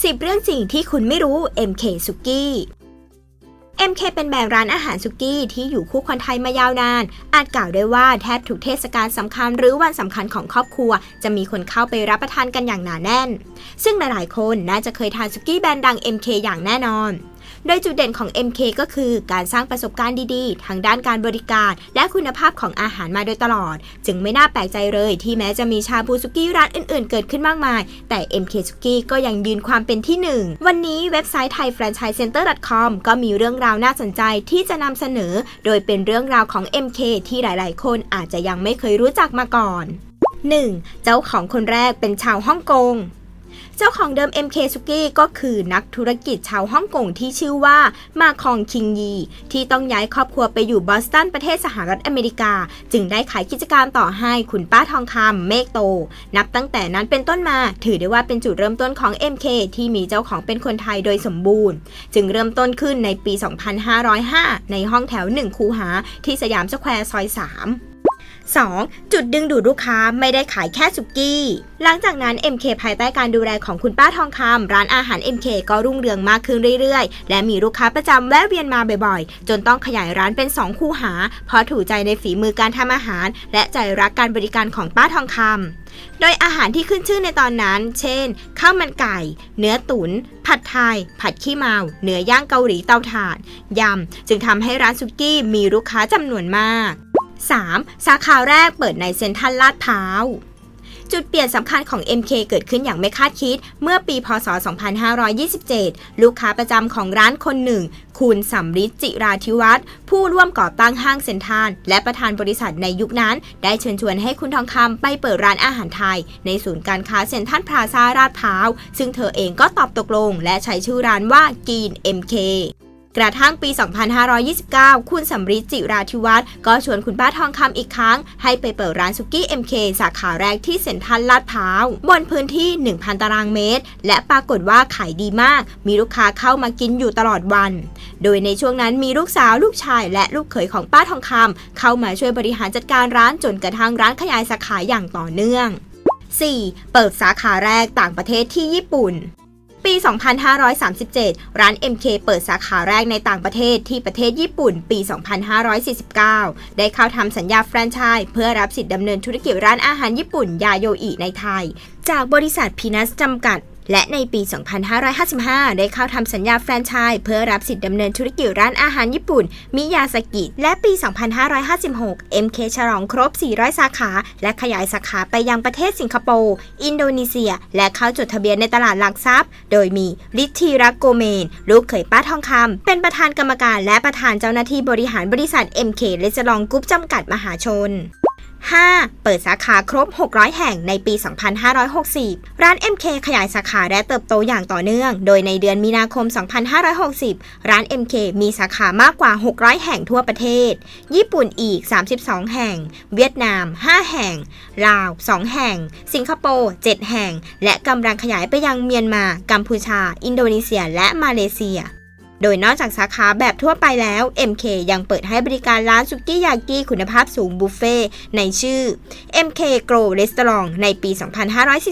10 เรื่องสิ่งที่คุณไม่รู้ MK สุกี้ MK เป็นแบรนด์ร้านอาหารสุกี้ที่อยู่คู่คนไทยมายาวนาน อาจกล่าวได้ว่าแทบทุกเทศกาลสำคัญหรือวันสำคัญของครอบครัว จะมีคนเข้าไปรับประทานกันอย่างหนาแน่น ซึ่งหลายๆคนน่าจะเคยทานสุกี้แบรนด์ดัง MK อย่างแน่นอน โดยจุดเด่นของ MK ก็คือการสร้างประสบการณ์ดีๆ ทางด้านการบริการ และคุณภาพของอาหารมาโดยตลอด จึงไม่น่าแปลกใจเลยที่แม้จะมีชาบูสุกี้ร้านอื่นๆ เกิดขึ้นมากมาย แต่ MK สุกี้ก็ยังยืนความเป็นที่หนึ่งวันนี้เว็บไซต์ thaifranchisecenter.com ก็มีเรื่องราวน่าสนใจที่จะนำเสนอ โดยเป็นเรื่องราวของ MK ที่หลายๆ คนอาจจะยังไม่เคยรู้จักมาก่อน 1. เจ้าของคนแรกเป็นชาวฮ่องกง เจ้าของเดิม MK สุกี้ก็คือนักธุรกิจชาวฮ่องกงที่ชื่อว่ามาคองคิงยี ที่ต้องย้ายครอบครัวไปอยู่บอสตันประเทศสหรัฐอเมริกา จึงได้ขายกิจการต่อให้คุณป้าทองคำเมฆโต นับตั้งแต่นั้นเป็นต้นมา ถือได้ว่าเป็นจุดเริ่มต้นของ MK ที่มีเจ้าของเป็นคนไทยโดยสมบูรณ์ จึงเริ่มต้นขึ้นในปี 2505 ในห้องแถว 1 คูหาที่สยามสแควร์ซอย 3 2. จุดดึงดูดลูกค้าไม่ได้ขายแค่สุกี้ หลังจากนั้น MK ภายใต้การดูแลของคุณป้าทองคำร้านอาหาร MK ก็รุ่งเรืองมากขึ้นเรื่อยๆ และมีลูกค้าประจำแวะเวียนมาบ่อยๆ จนต้องขยายร้านเป็น 2 คู่หา เพราะถูกใจในฝีมือการทำอาหาร และใจรักการบริการของป้าทองคำโดยอาหารที่ขึ้นชื่อในตอนนั้น เช่น ข้าวมันไก่ เนื้อตุน๋น ผัดไทย ผัดขี้เมา เนื้อย่างเกาหลีเตาถ่าน ยำ จึงทำให้ร้านสุกี้มีลูกค้าจำนวนมาก 3. สาขาแรกเปิดในเซ็นทรัลลาดพร้าว จุดเปลี่ยนสำคัญของ MK เกิดขึ้นอย่างไม่คาดคิด เมื่อปีพศ 2527 ลูกค้าประจำของร้านคนหนึ่ง คุณสัมฤทธิ์จิราธิวัฒน์ผู้ร่วมก่อตั้งห้างเซ็นทรัลและประธานบริษัทในยุคนั้น ได้เชิญชวนให้คุณทองคำไปเปิดร้านอาหารไทย ในศูนย์การค้าเซ็นทรัลพลาซาลาดพร้าว ซึ่งเธอเองก็ตอบตกลง และใช้ชื่อร้านว่ากีน MK กระทั่งปี 2529 คุณสำริดจิราธิวัฒน์ก็ชวนคุณป้าทองคำอีกครั้ง ให้ไปเปิดร้านสุกี้ MK สาขาแรกที่เซ็นทรัลลาดพร้าว บนพื้นที่ 1,000 ตารางเมตร และปรากฏว่าขายดีมาก มีลูกค้าเข้ามากินอยู่ตลอดวัน โดยในช่วงนั้นมีลูกสาวลูกชาย และลูกเขยของป้าทองคำเข้ามาช่วยบริหารจัดการร้านจนกระทั่งร้านขยายสาขาอย่างต่อเนื่อง 4. เปิดสาขาแรกต่างประเทศที่ญี่ปุ่น ปี 2537 ร้าน MK เปิดสาขาแรกในต่างประเทศที่ประเทศญี่ปุ่นปี 2549 ได้เข้าทำสัญญาแฟรนไชส์เพื่อรับสิทธิดำเนินธุรกิจร้านอาหารญี่ปุ่นยาโยอิในไทย จากบริษัทพีนัสจำกัด และในปี 2555 ได้เข้าทำสัญญาแฟรนไชส์เพื่อรับสิทธิดำเนินธุรกิจร้านอาหารญี่ปุ่น มิยาสกิ และปี 2556 MK ฉลองครบ 400 สาขา และขยายสาขาไปยังประเทศสิงคโปร์ อินโดนีเซีย และเข้าจดทะเบียนในตลาดหลักทรัพย์ โดยมีลิทธีรักโกเมน ลูกเขยป้าทองคำเป็นประธานกรรมการและประธานเจ้าหน้าที่บริหารบริษัท MK เลสลองกรุ๊ปจำกัดมหาชน 5. เปิดสาขาครบ 600 แห่งในปี 2560 ร้าน MK ขยายสาขาและเติบโตอย่างต่อเนื่อง โดยในเดือนมีนาคม 2560 ร้าน MK มีสาขามากกว่า 600 แห่งทั่วประเทศ ญี่ปุ่นอีก 32 แห่ง เวียดนาม 5 แห่ง ลาว 2 แห่ง สิงคโปร์ 7 แห่ง และกำลังขยายไปยังเมียนมา กัมพูชา อินโดนีเซีย และมาเลเซีย โดยนอกจากสาขาแบบทั่วไปแล้ว MK ยังเปิดให้บริการร้านสุกี้ยากิคุณภาพสูงบุฟเฟ่ในชื่อ MK Grow Restaurant ในปี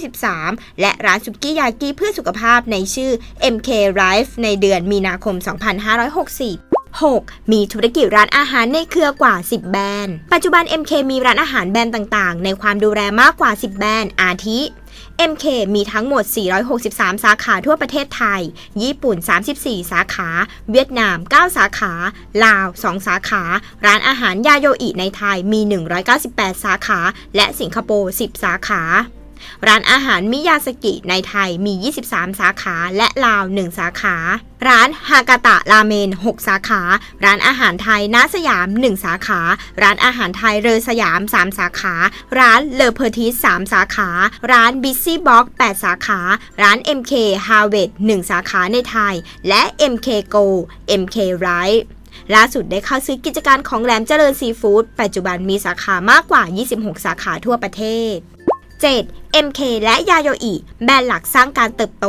2543 และร้านสุกี้ยากิเพื่อสุขภาพในชื่อ MK Life ในเดือนมีนาคม 2560 6. มีธุรกิจร้านอาหารในเครือกว่า 10 แบรนด์ ปัจจุบัน MK มีร้านอาหารแบรนด์ต่างๆ ในความดูแลมากกว่า 10 แบรนด์ อาทิ MK มีทั้งหมด 463 สาขาทั่วประเทศไทย ญี่ปุ่น 34 สาขา เวียดนาม 9 สาขา ลาว 2 สาขา ร้านอาหารยาโยอิในไทยมี 198 สาขา และสิงคโปร์ 10 สาขา ร้านอาหารมิยาสกิในไทยมี 23 สาขาและลาว 1 สาขา ร้านฮากาตะราเมน 6 สาขา ร้านอาหารไทยนาสยาม 1 สาขา ร้านอาหารไทยเรอสยาม 3 สาขา ร้านเลอเพอร์ทิส3สาขา ร้านบิซซี่บ็อก8สาขา ร้าน MK h a r v e t 1 สาขาในไทย และ MK Go MK Right ล่าสุดได้เข้าซื้อกิจการของแหลมเจริญซีฟู้ดปัจจุบันมีสาขามากกว่า 26 สาขาทั่วประเทศ 7. MK และยาโยอิแบรนด์หลักสร้างการเติบโต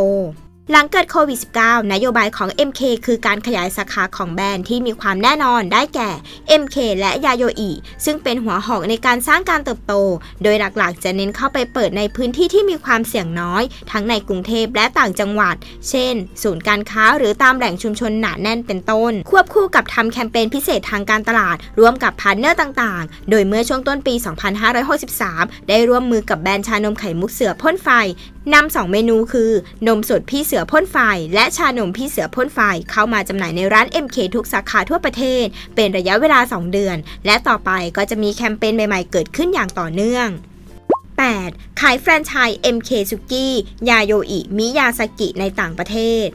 หลังเกิดโควิด -19 นโยบายของ MK คือการขยายสาขาของแบรนด์ที่มีความแน่นอนได้แก่ MK และยาโยอิซึ่งเป็นหัวหอกในการสร้างการเติบโต โดยหลักๆ จะเน้นเข้าไปเปิดในพื้นที่ที่มีความเสี่ยงน้อย ทั้งในกรุงเทพและต่างจังหวัด เช่น ศูนย์การค้าหรือตามแหล่งชุมชนหนาแน่นเป็นต้น ควบคู่กับทำแคมเปญพิเศษทางการตลาด ร่วมกับพาร์ทเนอร์ต่างๆ โดยเมื่อช่วงต้นปี 2563 ได้ร่วมมือกับแบรนด์ชานมไข่มุกเสือพ่นไฟนำสองเมนูคือนมสดพี่เสือพ่นไฟ และชานมพี่เสือพ่นไฟ เข้ามาจำหน่ายในร้าน MK ทุกสาขาทั่วประเทศ เป็นระยะเวลา 2 เดือน และต่อไปก็จะมีแคมเปญใหม่ๆ เกิดขึ้นอย่างต่อเนื่อง 8. ขายแฟรนไชส์ MK ซุกี้ยาโยอิมิยาสกิในต่างประเทศ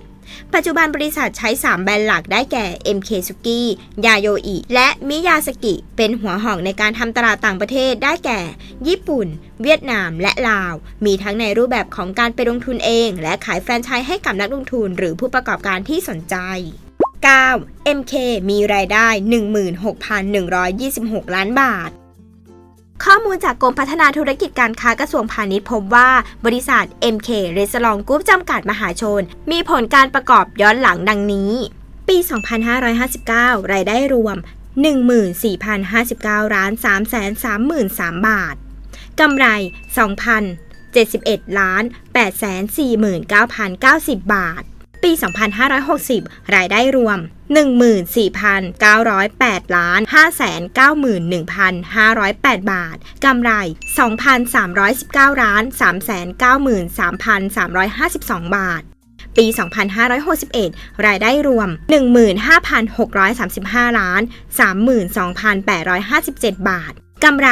ปัจจุบันบริษัทใช้ 3 แบรนด์หลักได้แก่ MK ซุกี้ยาโยอิและมิยาสกิ เป็นหัวหอกในการทำตลาดต่างประเทศได้แก่ ญี่ปุ่น เวียดนามและลาว มีทั้งในรูปแบบของการไปลงทุนเอง และขายแฟรนไชส์ให้กับนักลงทุน หรือผู้ประกอบการที่สนใจ 9. MK มีรายได้ 16,126 ล้านบาท ข้อมูลจากกรมพัฒนาธุรกิจการค้ากระทรวงพาณิชย์พบว่าบริษัท MK r e s t a u r a n Group จำกัดมหาชน มีผลการประกอบย้อนหลังดังนี้ ปี 2559 รายได้รวม 14,059ล้าน333,003 บาท กำไร 2,071ล้าน849,090 บาท ปี 2560 รายได้รวม 14,908ล้าน591,508 บาท กำไร 2,319ล้าน393,352 บาท ปี 2561 รายได้รวม 15,635 ล้าน 32,857 บาท กำไร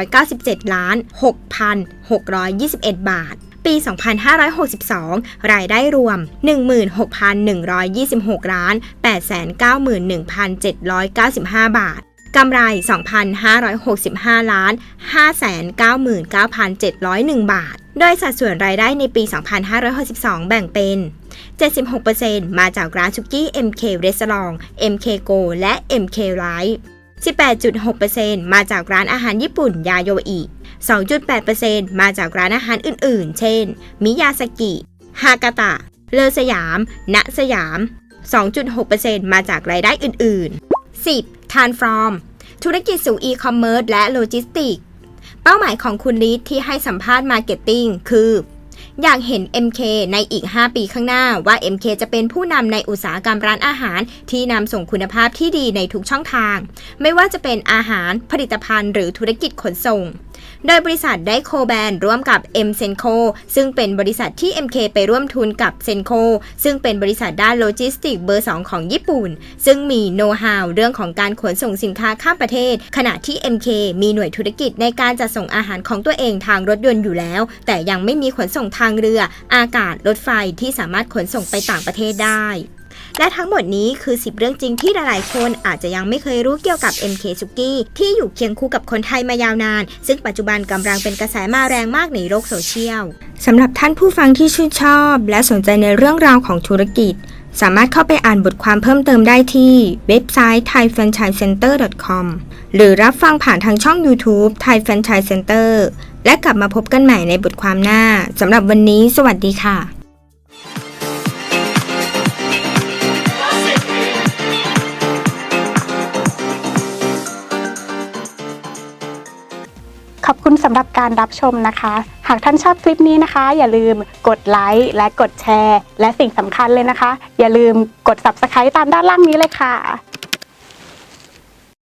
2,497 ล้าน 6,621 บาท ปี 2562 รายได้รวม 16,126 ล้าน 891,795 บาท กำไร 2,565 ล้าน 599,701 บาท โดยสัดส่วนรายได้ในปี 2562 แบ่งเป็น 76%มาจากร้านซุกี้ MK Restaurant MK Go และ MK Life 18.6%มาจากร้านอาหารญี่ปุ่นยาโยอิ 2.8%มาจากร้านอาหารอื่นๆ เช่น มิยาสกิ ฮากาตะ เลอสยาม ณ สยาม 2.6%มาจากรายได้อื่นๆ 10. ทานฟรอมธุรกิจสู่อีคอมเมิร์ซและโลจิสติก เป้าหมายของคุณลิทที่ให้สัมภาษณ์มาร์เก็ตติ้งคือ อยากเห็น MK ในอีก 5 ปีข้างหน้าว่า MK จะเป็นผู้นำในอุตสาหกรรมร้านอาหาร ที่นำส่งคุณภาพที่ดีในทุกช่องทาง ไม่ว่าจะเป็นอาหารผลิตภัณฑ์หรือธุรกิจขนส่ง โดยบริษัทได้โคแบนร่วมกับ M s e n c o ซึ่งเป็นบริษัทที่ MK ไปร่วมทุนกับ s e n c o ซึ่งเป็นบริษัทด้านโลจิสติกเบอร์ 2 ของญี่ปุ่น ซึ่งมีโน้ตฮาวเรื่องของการขนส่งสินค้าข้ามประเทศ ขณะที่ MK มีหน่วยธุรกิจในการจัดส่งอาหารของตัวเองทางรถยนต์อยู่แล้ว แต่ยังไม่มีขนส่งทางเรือ อากาศ รถไฟที่สามารถขนส่งไปต่างประเทศได้ และทั้งหมดนี้คือ 10 เรื่องจริงที่หลายๆ คนอาจจะยังไม่เคยรู้เกี่ยวกับ MK s u k i ที่อยู่เคียงคู่กับคนไทยมายาวนาน ซึ่งปัจจุบันกำลังเป็นกระแสมาแรงมากในโลกโซเชียลสำหรับท่านผู้ฟังที่ชื่นชอบ และสนใจในเรื่องราวของธุรกิจ สามารถเข้าไปอ่านบทความเพิ่มเติมได้ที่เว็บไซต์ thaifranchisecenter.com หรือรับฟังผ่านทางช่อง YouTube Thai Franchise Center และกลับมาพบกันใหม่ในบทความหน้าสำหรับวันนี้ สวัสดีค่ะขอบคุณสำหรับการรับชมนะคะ หากท่านชอบคลิปนี้นะคะ อย่าลืมกดไลค์และกดแชร์ และสิ่งสำคัญเลยนะคะ อย่าลืมกด Subscribe ตามด้านล่างนี้เลยค่ะ